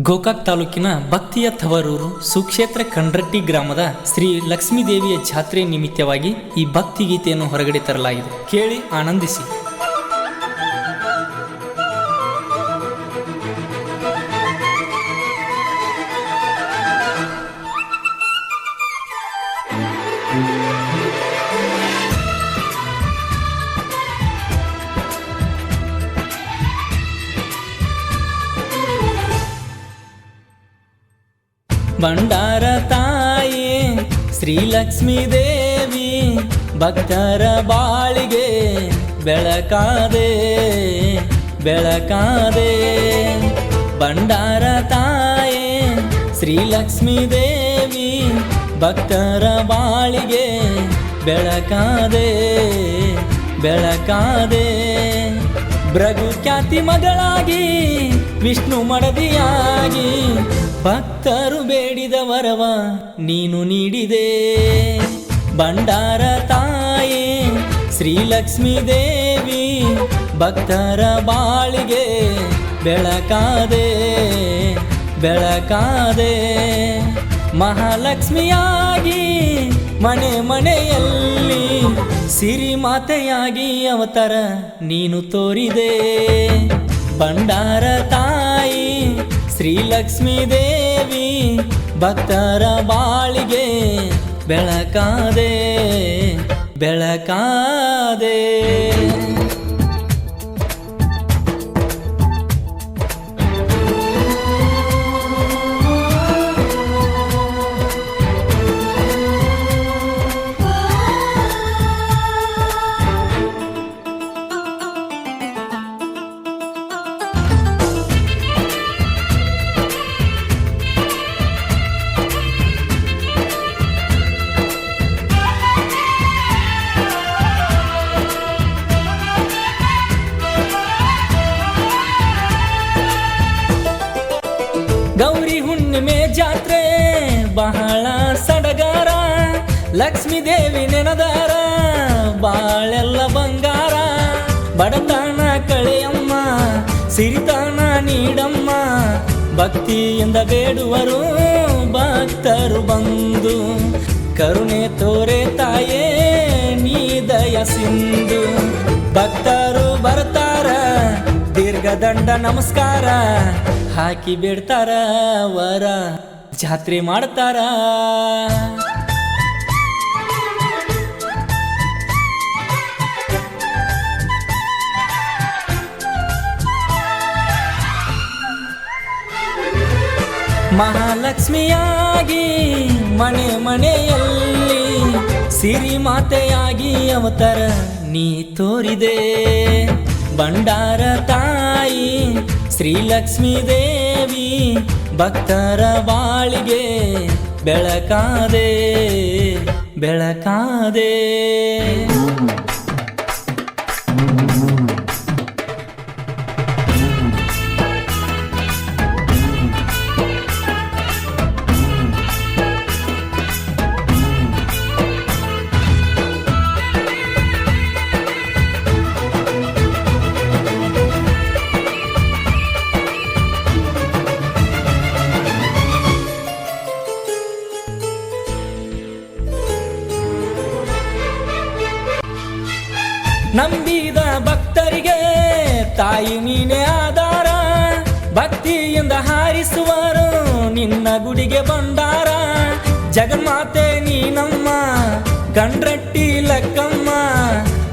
ಗೋಕಾಕ್ ತಾಲೂಕಿನ ಭಕ್ತಿಯ ತವರೂರು ಸುಕ್ಷೇತ್ರ ಕಂಡ್ರಟ್ಟಿ ಗ್ರಾಮದ ಶ್ರೀ ಲಕ್ಷ್ಮೀದೇವಿಯ ಜಾತ್ರೆ ನಿಮಿತ್ತವಾಗಿ ಈ ಭಕ್ತಿ ಗೀತೆಯನ್ನು ಹೊರಗಡೆ ತರಲಾಗಿದೆ. ಕೇಳಿ ಆನಂದಿಸಿ. ಭಂಡಾರ ತಾಯಿ, ಶ್ರೀಲಕ್ಷ್ಮೀ ದೇವಿ, ಭಕ್ತರ ಬಾಳಿಗೆ ಬೆಳಕಾದೆ ಬೆಳಕಾದೆ. ಭಂಡಾರ ತಾಯಿ, ಶ್ರೀಲಕ್ಷ್ಮೀ ದೇವಿ, ಭಕ್ತರ ಬಾಳಿಗೆ ಬೆಳಕಾದೆ ಬೆಳಕಾದೆ. ಭೃಗು ಖ್ಯಾತಿ ಮಗಳಾಗಿ, ವಿಷ್ಣು ಮಡದಿಯಾಗಿ ಭಕ್ತರು ಬೇಡಿದ ವರವ ನೀನು ನೀಡಿದೆ. ಭಂಡಾರ ತಾಯಿ, ಶ್ರೀಲಕ್ಷ್ಮೀ ದೇವಿ, ಭಕ್ತರ ಬಾಳಿಗೆ ಬೆಳಕಾದೆ ಬೆಳಕಾದೆ. ಮಹಾಲಕ್ಷ್ಮಿಯಾಗಿ ಮನೆ ಮನೆಯಲ್ಲಿ ಸಿರಿಮಾತೆಯಾಗಿ ಅವತಾರ ನೀನು ತೋರಿದೆ. ಭಂಡಾರ ಶ್ರೀಲಕ್ಷ್ಮೀ ದೇವಿ ಭಕ್ತರ ಬಾಳಿಗೆ ಬೆಳಕಾದೆ ಬೆಳಕಾದೆ. ಲಕ್ಷ್ಮೀ ದೇವಿ ನೆನದಾರ, ಬಾಳೆಲ್ಲ ಬಂಗಾರ. ಬಡತನ ಕಳೆಯಮ್ಮ, ಸಿರಿತಾನ ನೀಡಮ್ಮ. ಭಕ್ತಿಯಿಂದ ಬೇಡುವರು, ಭಕ್ತರು ಬಂದು. ಕರುಣೆ ತೋರೆ ತಾಯೇ, ನೀ ದಯ ಸಿಂಧು. ಭಕ್ತರು ಬರ್ತಾರ ದೀರ್ಘದಂಡ ನಮಸ್ಕಾರ. ಹಾಕಿ ಬಿಡ್ತಾರ ವರ, ಜಾತ್ರೆ ಮಾಡ್ತಾರ. ಮಹಾಲಕ್ಷ್ಮಿಯಾಗಿ, ಮನೆ ಮನೆಯಲ್ಲಿ ಸಿರಿಮಾತೆಯಾಗಿ ಅವತಾರ ನೀ ತೋರಿದೆ. ಭಂಡಾರ ತಾಯಿ, ಶ್ರೀಲಕ್ಷ್ಮೀ ದೇವಿ, ಭಕ್ತರ ಬಾಳಿಗೆ ಬೆಳಕಾದೆ ಬೆಳಕಾದೆ. ತಾಯಿ ನೀನೇ ಆಧಾರ. ಭಕ್ತಿಯಿಂದ ಹಾರಿಸುವರು ನಿನ್ನ ಗುಡಿಗೆ ಬಂದಾರ ಜಗನ್ಮಾತೆ ನೀನಮ್ಮ ಕಂಡ್ರಟ್ಟಿ ಲಕ್ಕಮ್ಮ.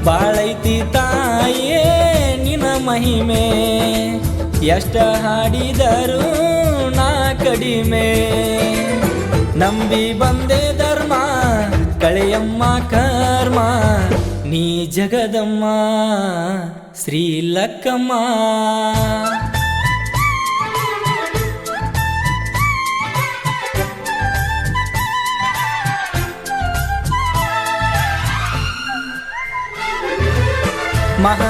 ಬಾಳೈತಿ ತಾಯೇ ನಿನ ಮಹಿಮೆ. ಎಷ್ಟ ಹಾಡಿದರು ನಾ ಕಡಿಮೆ. ನಂಬಿ ಬಂದೆ ಧರ್ಮ, ಕಳೆಯಮ್ಮ ಕರ್ಮ. ನೀ ಜಗದಮ್ಮ ಶ್ರೀಲಕ್ಕಮ್ಮ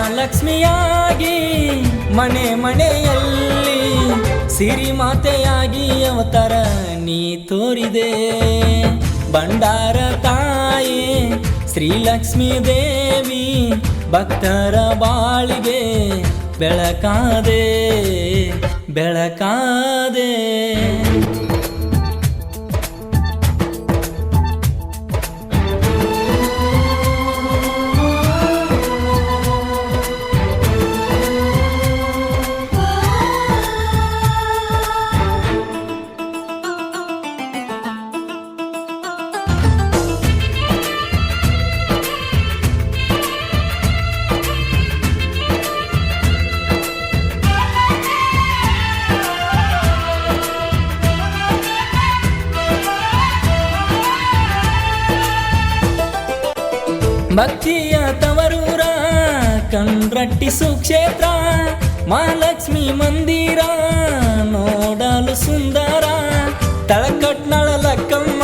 ಮಹಾಲಕ್ಷ್ಮಿಯಾಗಿ ಮನೆ ಮನೆಯಲ್ಲಿ ಸಿರಿಮಾತೆಯಾಗಿ ಅವತಾರ ನೀ ತೋರಿದೆ. ಭಂಡಾರ ತಾಯಿ ಶ್ರೀಲಕ್ಷ್ಮೀ ದೇವಿ ಭಕ್ತರ ಬಾಳಿಗೆ ಬೆಳಕಾದೆ ಬೆಳಕಾದೆ. ಭಕ್ತಿಯ ತವರೂರ ಕಂಡ್ರಟ್ಟಿ ಸುಕ್ಷೇತ್ರ, ಮಹಾಲಕ್ಷ್ಮಿ ಮಂದಿರ, ನೋಡಲು ಸುಂದರ. ತಳಕಟ್ನಳ ಲಕ್ಕಮ್ಮ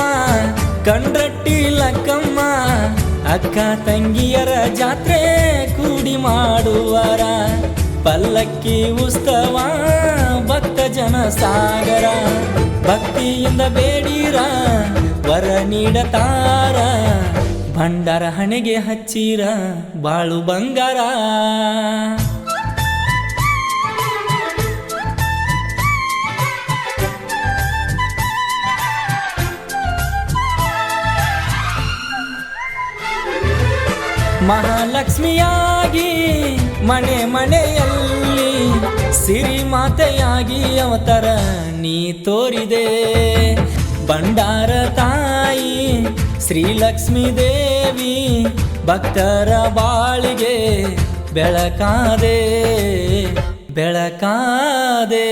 ಕಂಡ್ರಟ್ಟಿ ಲಕ್ಕಮ್ಮ, ಅಕ್ಕ ತಂಗಿಯರ ಜಾತ್ರೆ ಕೂಡಿ ಮಾಡುವರ. ಪಲ್ಲಕ್ಕಿ ಉತ್ಸವ, ಭಕ್ತ ಜನ ಸಾಗರ. ಭಕ್ತಿಯಿಂದ ಬೇಡಿರ, ವರ ನೀಡತಾರ. ಭಂಡಾರ ಹಣೆಗೆ ಹಚ್ಚಿರ ಬಾಳು ಬಂಗಾರ. ಮಹಾಲಕ್ಷ್ಮಿಯಾಗಿ ಮನೆ ಮನೆಯಲ್ಲಿ ಸಿರಿ ಮಾತೆಯಾಗಿ ಅವತಾರ ನೀ ತೋರಿದೆ. ಭಂಡಾರ ತಾಯಿ ಶ್ರೀಲಕ್ಷ್ಮೀ ದೇವಿ ಭಕ್ತರ ಬಾಳಿಗೆ ಬೆಳಕಾದೆ ಬೆಳಕಾದೆ.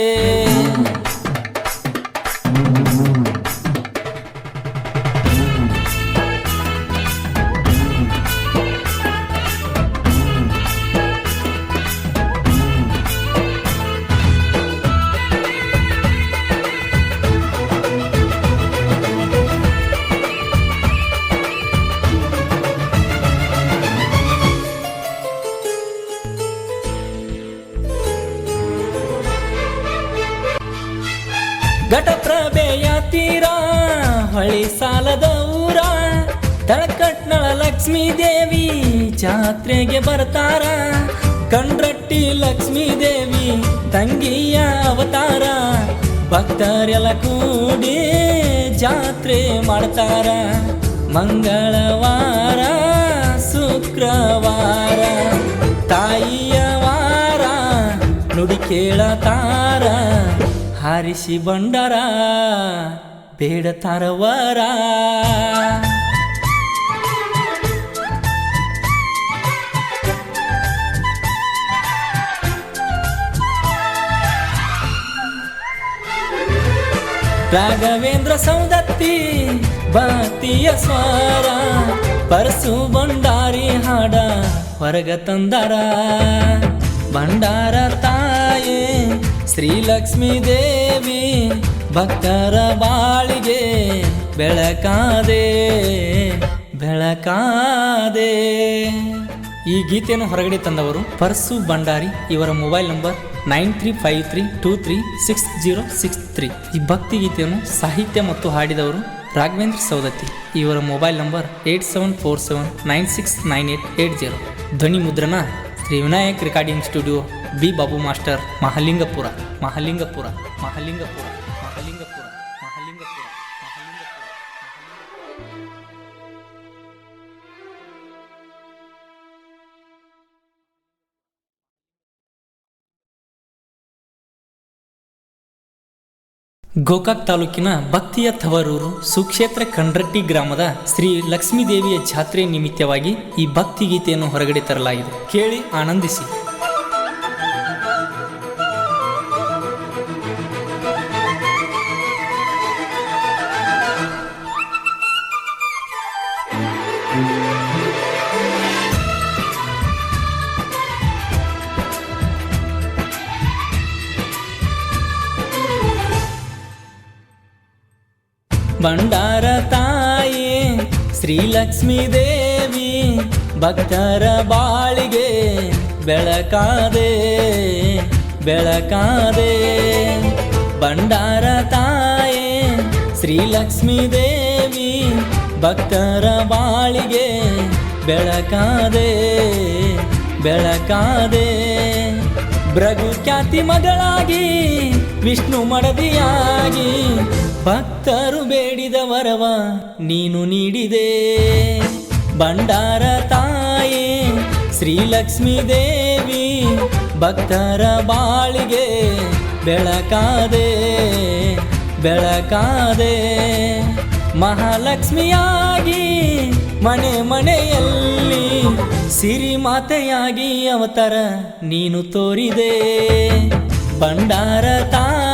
ಘಟಪ್ರಭೆಯ ತೀರ, ಹೊಳಿ ಸಾಲದ ಊರ, ತಳಕಟ್ನಳ ಲಕ್ಷ್ಮೀ ದೇವಿ ಜಾತ್ರೆಗೆ ಬರ್ತಾರ. ಕಂಡ್ರಟ್ಟಿ ಲಕ್ಷ್ಮೀ ದೇವಿ ತಂಗಿಯ ಅವತಾರ, ಭಕ್ತರೆಲ್ಲ ಕೂಡಿ ಜಾತ್ರೆ ಮಾಡ್ತಾರ. ಮಂಗಳವಾರ, ಶುಕ್ರವಾರ, ತಾಯಿಯ ವಾರ, ನುಡಿ ಕೇಳತಾರ. ಹಾರಿಸಿ ಬಂಡರ, ಬೇಡ ತರವರ. ರಾಘವೇಂದ್ರ ಸೌದತ್ತಿ ಭಕ್ತಿಯ ಸ್ವರ, ಪರಸು ಬಂಡಾರಿ ಹಾಡ ಹೊರಗ ತಂದರ. ಭಂಡಾರ ತಾಯೇ ಶ್ರೀಲಕ್ಷ್ಮೀ ದೇವಿ ಭಕ್ತರ ಬಾಳಿಗೆ ಬೆಳಕಾದೆ ಬೆಳಕಾದೆ. ಈ ಗೀತೆಯನ್ನು ಹೊರಗಡೆ ತಂದವರು ಪರ್ಸು ಭಂಡಾರಿ. ಇವರ mobile number nine three five three two three six zero six three. ಈ ಭಕ್ತಿ ಗೀತೆಯನ್ನು ಸಾಹಿತ್ಯ ಮತ್ತು ಹಾಡಿದವರು ರಾಘವೇಂದ್ರ ಸೌದತ್ತಿ ಇವರ mobile number eight seven four seven nine six nine eight eight zero. ಧ್ವನಿ ಮುದ್ರಣ Shri Vinayak recording studio B Babu master Mahalingapura Mahalingapura Mahalingapura. Gokak ತಾಲೂಕಿನ ಭಕ್ತಿಯ ತವರೂರು ಸುಕ್ಷೇತ್ರ ಕಂಡ್ರಟ್ಟಿ ಗ್ರಾಮದ ಶ್ರೀ ಲಕ್ಷ್ಮೀದೇವಿಯ ಜಾತ್ರೆ ನಿಮಿತ್ತವಾಗಿ ಈ ಭಕ್ತಿ ಗೀತೆಯನ್ನು ಹೊರಗಡೆ ತರಲಾಗಿದೆ. ಕೇಳಿ ಆನಂದಿಸಿ. ಭಂಡಾರ ತಾಯಿ, ಶ್ರೀಲಕ್ಷ್ಮೀ ದೇವಿ, ಭಕ್ತರ ಬಾಳಿಗೆ ಬೆಳಕಾದೆ ಬೆಳಕಾದೆ. ಭಂಡಾರ ತಾಯಿ, ಶ್ರೀಲಕ್ಷ್ಮೀ ದೇವಿ, ಭಕ್ತರ ಬಾಳಿಗೆ ಬೆಳಕಾದೆ ಬೆಳಕಾದೆ. ಭೃಗು ಖ್ಯಾತಿ ಮಗಳಾಗಿ, ವಿಷ್ಣು ಮಡದಿಯಾಗಿ ಭಕ್ತರು ಬೇಡಿದ ವರವ ನೀನು ನೀಡಿದೆ. ಭಂಡಾರ ತಾಯೇ, ಶ್ರೀಲಕ್ಷ್ಮೀ ದೇವಿ, ಭಕ್ತರ ಬಾಳಿಗೆ ಬೆಳಕಾದೆ ಬೆಳಕಾದೆ. ಮಹಾಲಕ್ಷ್ಮಿಯಾಗಿ ಮನೆ ಮನೆಯಲ್ಲಿ ಸಿರಿ ಮಾತೆಯಾಗಿ ಅವತಾರ ನೀನು ತೋರಿದೆ. ಭಂಡಾರ ತಾಯಿ